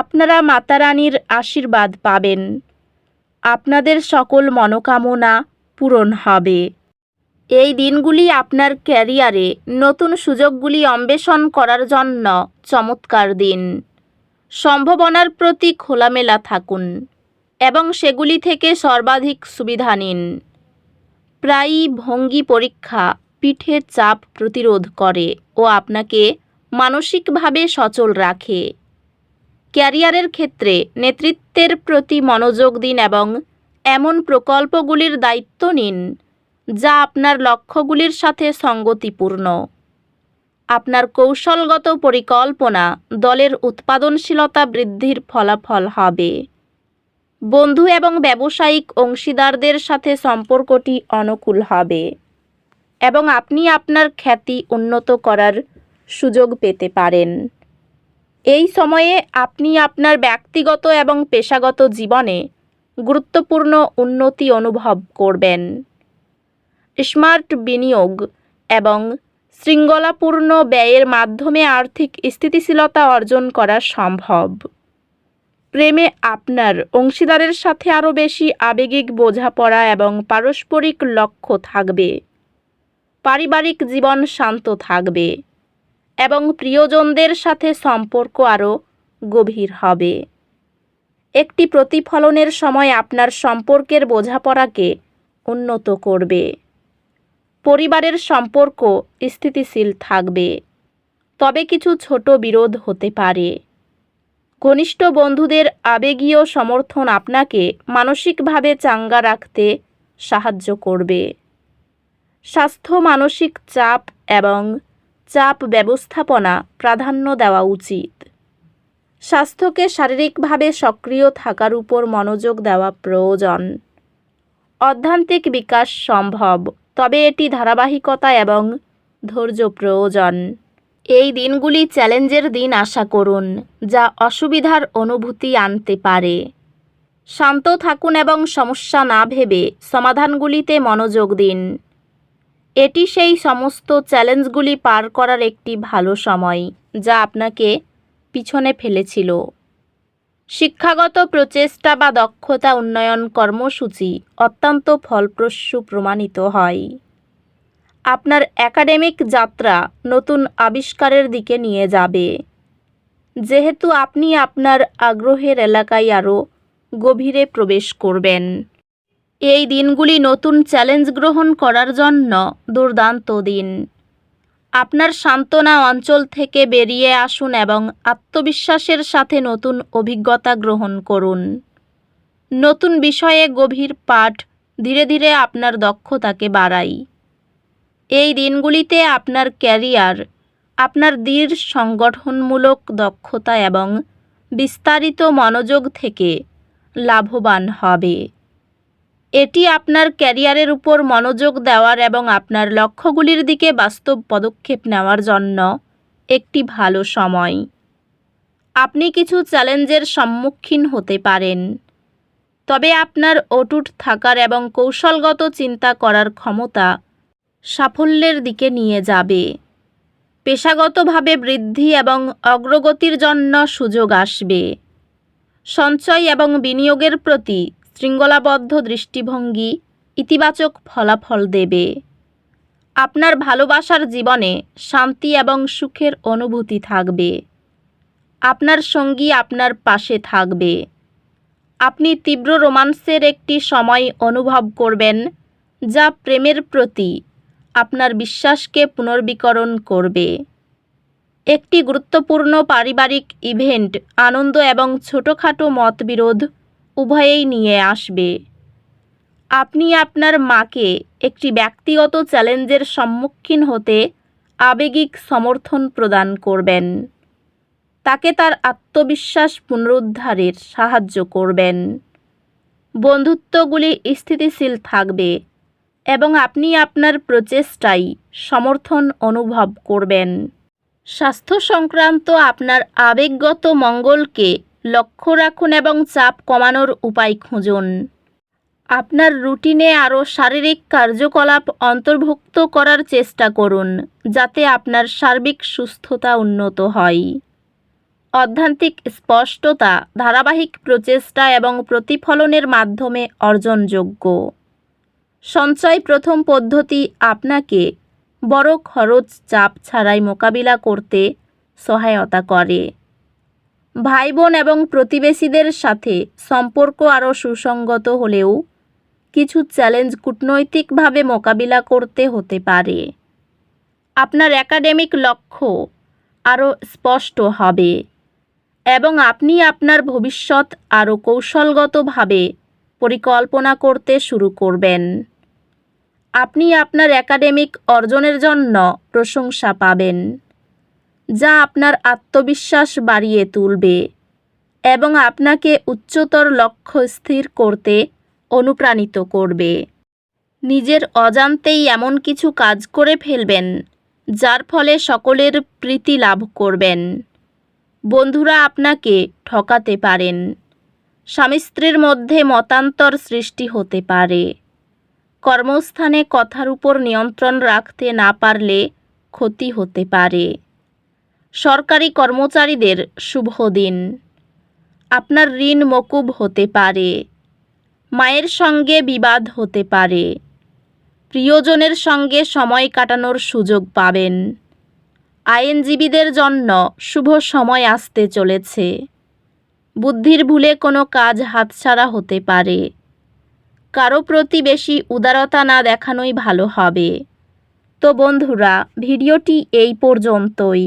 আপনারা মাতারানীর আশীর্বাদ পাবেন। আপনাদের সকল মনোকামনা পূরণ হবে। এই দিনগুলি আপনার ক্যারিয়ারে নতুন সুযোগগুলি অন্বেষণ করার জন্য চমৎকার দিন। সম্ভাবনার প্রতি খোলামেলা থাকুন এবং সেগুলি থেকে সর্বাধিক সুবিধা নিন। প্রায়ই ভঙ্গি পরীক্ষা পিঠের চাপ প্রতিরোধ করে ও আপনাকে মানসিকভাবে সচল রাখে। ক্যারিয়ারের ক্ষেত্রে নেতৃত্বের প্রতি মনোযোগ দিন এবং এমন প্রকল্পগুলির দায়িত্ব নিন, যা আপনার লক্ষ্যগুলির সাথে সঙ্গতিপূর্ণ। আপনার কৌশলগত পরিকল্পনা দলের উৎপাদনশীলতা বৃদ্ধির ফলাফল হবে। বন্ধু এবং ব্যবসায়িক অংশীদারদের সাথে সম্পর্কটি অনুকূল হবে এবং আপনি আপনার খ্যাতি উন্নত করার সুযোগ পেতে পারেন। এই সময়ে আপনি আপনার ব্যক্তিগত এবং পেশাগত জীবনে গুরুত্বপূর্ণ উন্নতি অনুভব করবেন। স্মার্ট বিনিয়োগ এবং শৃঙ্খলাপূর্ণ ব্যয়ের মাধ্যমে আর্থিক স্থিতিশীলতা অর্জন করা সম্ভব। প্রেমে আপনার অংশীদারের সাথে আরও বেশি আবেগিক বোঝাপড়া এবং পারস্পরিক লক্ষ্য থাকবে। পারিবারিক জীবন শান্ত থাকবে। এবং প্রিয়জনদের সাথে সম্পর্ক আরও গভীর হবে। একটি প্রতিফলনের সময় আপনার সম্পর্কের বোঝাপড়াকে উন্নত করবে। পরিবারের সম্পর্ক স্থিতিশীল থাকবে। তবে কিছু ছোট বিরোধ হতে পারে। ঘনিষ্ঠ বন্ধুদের আবেগীয় সমর্থন আপনাকে মানসিকভাবে চাঙ্গা রাখতে সাহায্য করবে। স্বাস্থ্য, মানসিক চাপ এবং চাপ ব্যবস্থাপনা প্রাধান্য দেওয়া উচিত। স্বাস্থ্যকে শারীরিকভাবে সক্রিয় থাকার উপর মনোযোগ দেওয়া প্রয়োজন। অধ্যান্তিক বিকাশ সম্ভব, তবে এটি ধারাবাহিকতা এবং ধৈর্য প্রয়োজন। এই দিনগুলি চ্যালেঞ্জের দিন আশা করুন, যা অসুবিধার অনুভূতি আনতে পারে। শান্ত থাকুন এবং সমস্যা না ভেবে সমাধানগুলিতে মনোযোগ দিন। এটি সেই সমস্ত চ্যালেঞ্জগুলি পার করার একটি ভালো সময়, যা আপনাকে পিছনে ফেলেছিল। শিক্ষাগত প্রচেষ্টা বা দক্ষতা উন্নয়ন কর্মসূচি অত্যন্ত ফলপ্রসূ প্রমাণিত হয়। আপনার একাডেমিক যাত্রা নতুন আবিষ্কারের দিকে নিয়ে যাবে। যেহেতু আপনি আপনার আগ্রহের এলাকায় আরও গভীরে প্রবেশ করবেন। এই দিনগুলি নতুন চ্যালেঞ্জ গ্রহণ করার জন্য দুর্দান্ত দিন। আপনার সান্ত্বনা অঞ্চল থেকে বেরিয়ে আসুন এবং আত্মবিশ্বাসের সাথে নতুন অভিজ্ঞতা গ্রহণ করুন। নতুন বিষয়ে গভীর পাঠ ধীরে ধীরে আপনার দক্ষতাকে বাড়াই। এই দিনগুলিতে আপনার ক্যারিয়ার, আপনার দৃঢ় সংগঠনমূলক দক্ষতা এবং বিস্তারিত মনোযোগ থেকে লাভবান হবে। এটি আপনার ক্যারিয়ারের উপর মনোযোগ দেওয়ার এবং আপনার লক্ষ্যগুলির দিকে বাস্তব পদক্ষেপ নেওয়ার জন্য একটি ভালো সময়। আপনি কিছু চ্যালেঞ্জের সম্মুখীন হতে পারেন। তবে আপনার অটুট থাকার এবং কৌশলগত চিন্তা করার ক্ষমতা সাফল্যের দিকে নিয়ে যাবে। পেশাগতভাবে বৃদ্ধি এবং অগ্রগতির জন্য সুযোগ আসবে। সঞ্চয় এবং বিনিয়োগের প্রতি শৃঙ্খলাবদ্ধ দৃষ্টিভঙ্গি ইতিবাচক ফলাফল দেবে। আপনার ভালোবাসার জীবনে শান্তি এবং সুখের অনুভূতি থাকবে। আপনার সঙ্গী আপনার পাশে থাকবে। আপনি তীব্র রোমান্সের একটি সময় অনুভব করবেন, যা প্রেমের প্রতি আপনার বিশ্বাসকে পুনর্বিকরণ করবে। একটি গুরুত্বপূর্ণ পারিবারিক ইভেন্ট, আনন্দ এবং ছোটোখাটো মতবিরোধ উভয়েই নিয়ে আসবে। আপনি আপনার মাকে একটি ব্যক্তিগত চ্যালেঞ্জের সম্মুখীন হতে আবেগিক সমর্থন প্রদান করবেন। তাকে তার আত্মবিশ্বাস পুনরুদ্ধারের সাহায্য করবেন। বন্ধুত্বগুলি স্থিতিশীল থাকবে এবং আপনি আপনার প্রচেষ্টায় সমর্থন অনুভব করবেন। স্বাস্থ্য সংক্রান্ত আপনার আবেগগত মঙ্গলকে লক্ষ্য রাখুন এবং চাপ কমানোর উপায় খুঁজুন। আপনার রুটিনে আরও শারীরিক কার্যকলাপ অন্তর্ভুক্ত করার চেষ্টা করুন, যাতে আপনার সার্বিক সুস্থতা উন্নত হয়। অধ্যান্তিক স্পষ্টতা, ধারাবাহিক প্রচেষ্টা এবং প্রতিফলনের মাধ্যমে অর্জনযোগ্য। সঞ্চয় প্রথম পদ্ধতি আপনাকে বড় খরচ, চাপ ছাড়াই মোকাবিলা করতে সহায়তা করে। ভাই বোন এবং প্রতিবেশীদের সাথে সম্পর্ক আরও সুসংগত হলেও কিছু চ্যালেঞ্জ কূটনৈতিকভাবে মোকাবিলা করতে হতে পারে। আপনার একাডেমিক লক্ষ্য আরও স্পষ্ট হবে এবং আপনি আপনার ভবিষ্যৎ আরও কৌশলগতভাবে পরিকল্পনা করতে শুরু করবেন। আপনি আপনার একাডেমিক অর্জনের জন্য প্রশংসা পাবেন। যা আপনার আত্মবিশ্বাস বাড়িয়ে তুলবে এবং আপনাকে উচ্চতর লক্ষ্য স্থির করতে অনুপ্রাণিত করবে। নিজের অজান্তেই এমন কিছু কাজ করে ফেলবেন, যার ফলে সকলের প্রীতি লাভ করবেন। বন্ধুরা আপনাকে ঠকাতে পারেন। স্বামী স্ত্রীর মধ্যে মতান্তর সৃষ্টি হতে পারে। কর্মস্থানে কথার উপর নিয়ন্ত্রণ রাখতে না পারলে ক্ষতি হতে পারে। সরকারি কর্মচারীদের শুভ দিন। আপনার ঋণ মকুব হতে পারে, মায়ের সঙ্গে বিবাদ হতে পারে, প্রিয়জনের সঙ্গে সময় কাটানোর সুযোগ পাবেন। আইনজীবীদের জন্য শুভ সময় আসতে চলেছে। বুদ্ধির ভুলে কোনো কাজ হাতছাড়া হতে পারে। কারও প্রতি বেশি উদারতা না দেখানোই ভালো হবে। তো বন্ধুরা, ভিডিওটি এই পর্যন্তই।